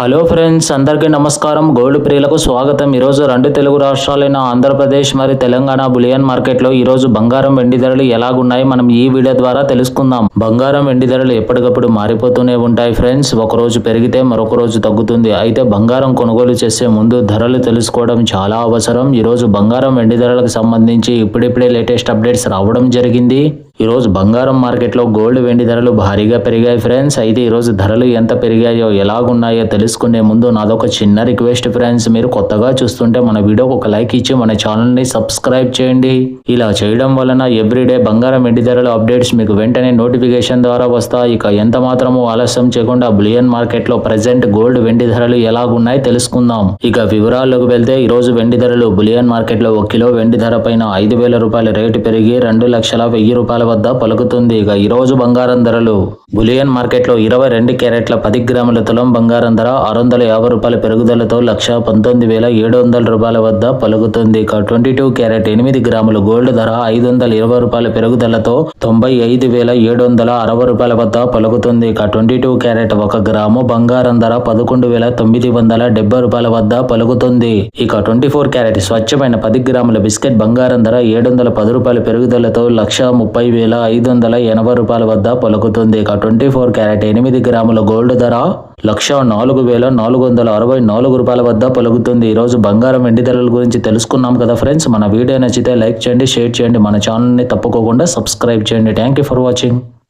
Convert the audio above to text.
Hello friends అందరికీ నమస్కారం. Gold ప్రియులకు స్వాగతం. ఈరోజు రెండు తెలుగు రాష్ట్రాలైన ఆంధ్రప్రదేశ్ మరియు తెలంగాణ బులియన్ మార్కెట్లో ఈరోజు బంగారం వెండి ధరలు ఎలాగున్నాయి మనం ఈ వీడియో ద్వారా తెలుసుకుందాం. బంగారం వెండి ధరలు ఎప్పటికప్పుడు మారిపోతూనే ఉంటాయి ఫ్రెండ్స్. ఒక రోజు పెరిగితే మరొక రోజు తగ్గుతుంది. అయితే బంగారం కొనుగోలు చేసే ముందు ధరలు తెలుసుకోవడం చాలా అవసరం. ఈరోజు బంగారం వెండి ధరలకు సంబంధించి ఇప్పుడిప్పుడే లేటెస్ట్ అప్డేట్స్ రావడం జరిగింది. ఈరోజు బంగారం మార్కెట్లో గోల్డ్ వెండి ధరలు భారీగా పెరిగాయి ఫ్రెండ్స్. అయితే ఈరోజు ధరలు ఎంత పెరిగాయో ఎలాగున్నాయో తెలుసుకునే ముందు నాదొక చిన్న రిక్వెస్ట్ ఫ్రెండ్స్. మీరు కొత్తగా చూస్తుంటే మన వీడియోకి ఒక లైక్ ఇచ్చి మన ఛానల్ని సబ్స్క్రైబ్ చేయండి. ఇలా చేయడం వలన ఎవ్రీడే బంగారం వెండి ధరల అప్డేట్స్ మీకు వెంటనే నోటిఫికేషన్ ద్వారా వస్తాయి. ఇక ఎంత మాత్రము ఆలస్యం చేయకుండా బులియన్ మార్కెట్లో ప్రజెంట్ గోల్డ్ వెండి ధరలు ఎలాగున్నాయి తెలుసుకుందాం. ఇక వివరాల్లోకి వెళ్తే ఈరోజు వెండి ధరలు బులియన్ మార్కెట్లో ఒక కిలో వెండి ధర పైన ఐదు వేల రూపాయల రేటు పెరిగి రెండు లక్షల వెయ్యి రూపాయల వద్ద పలుకుతుంది. ఇక ఈ రోజు బంగారం ధరలు. బులియన్ మార్కెట్లో ఇరవై రెండు క్యారెట్ల పది గ్రాముల తులం బంగారం ధర ఆరు వందల యాభై రూపాయల పెరుగుదలతో లక్ష పంతొమ్మిది వేల ఏడు వందల రూపాయల వద్ద పలుకుతుంది. ఇక ట్వంటీ టూ క్యారెట్ ఎనిమిది గ్రాముల గోల్డ్ ధర ఐదు వందల ఇరవై రూపాయల పెరుగుదలతో తొంభై ఐదు వేల ఏడు వందల అరవై రూపాయల వద్ద పలుకుతుంది. ఇక ట్వంటీ టూ క్యారెట్ ఒక గ్రాము బంగారం ధర పదకొండు వేల తొమ్మిది వందల డెబ్బై రూపాయల వద్ద పలుకుతుంది. ఇక ట్వంటీ ఫోర్ క్యారెట్ స్వచ్ఛమైన పది గ్రాముల బిస్కెట్ బంగారం ధర ఏడు వందల పది రూపాయల పెరుగుదలతో లక్ష ముప్పై వేల ఐదు వందల ఎనభై రూపాయల వద్ద పలుకుతుంది. ఇక ట్వంటీ ఫోర్ క్యారెట్ ఎనిమిది గ్రాముల గోల్డ్ ధర లక్ష నాలుగు వేల నాలుగు వందల అరవై నాలుగు రూపాయల వద్ద పలుకుతుంది. ఈరోజు బంగారం వెండి ధరల గురించి తెలుసుకున్నాం కదా ఫ్రెండ్స్ మన వీడియో నచ్చితే లైక్ చేయండి షేర్ చేయండి. మన ఛానల్ని తప్పుకోకుండా సబ్స్క్రైబ్ చేయండి. Thank you for watching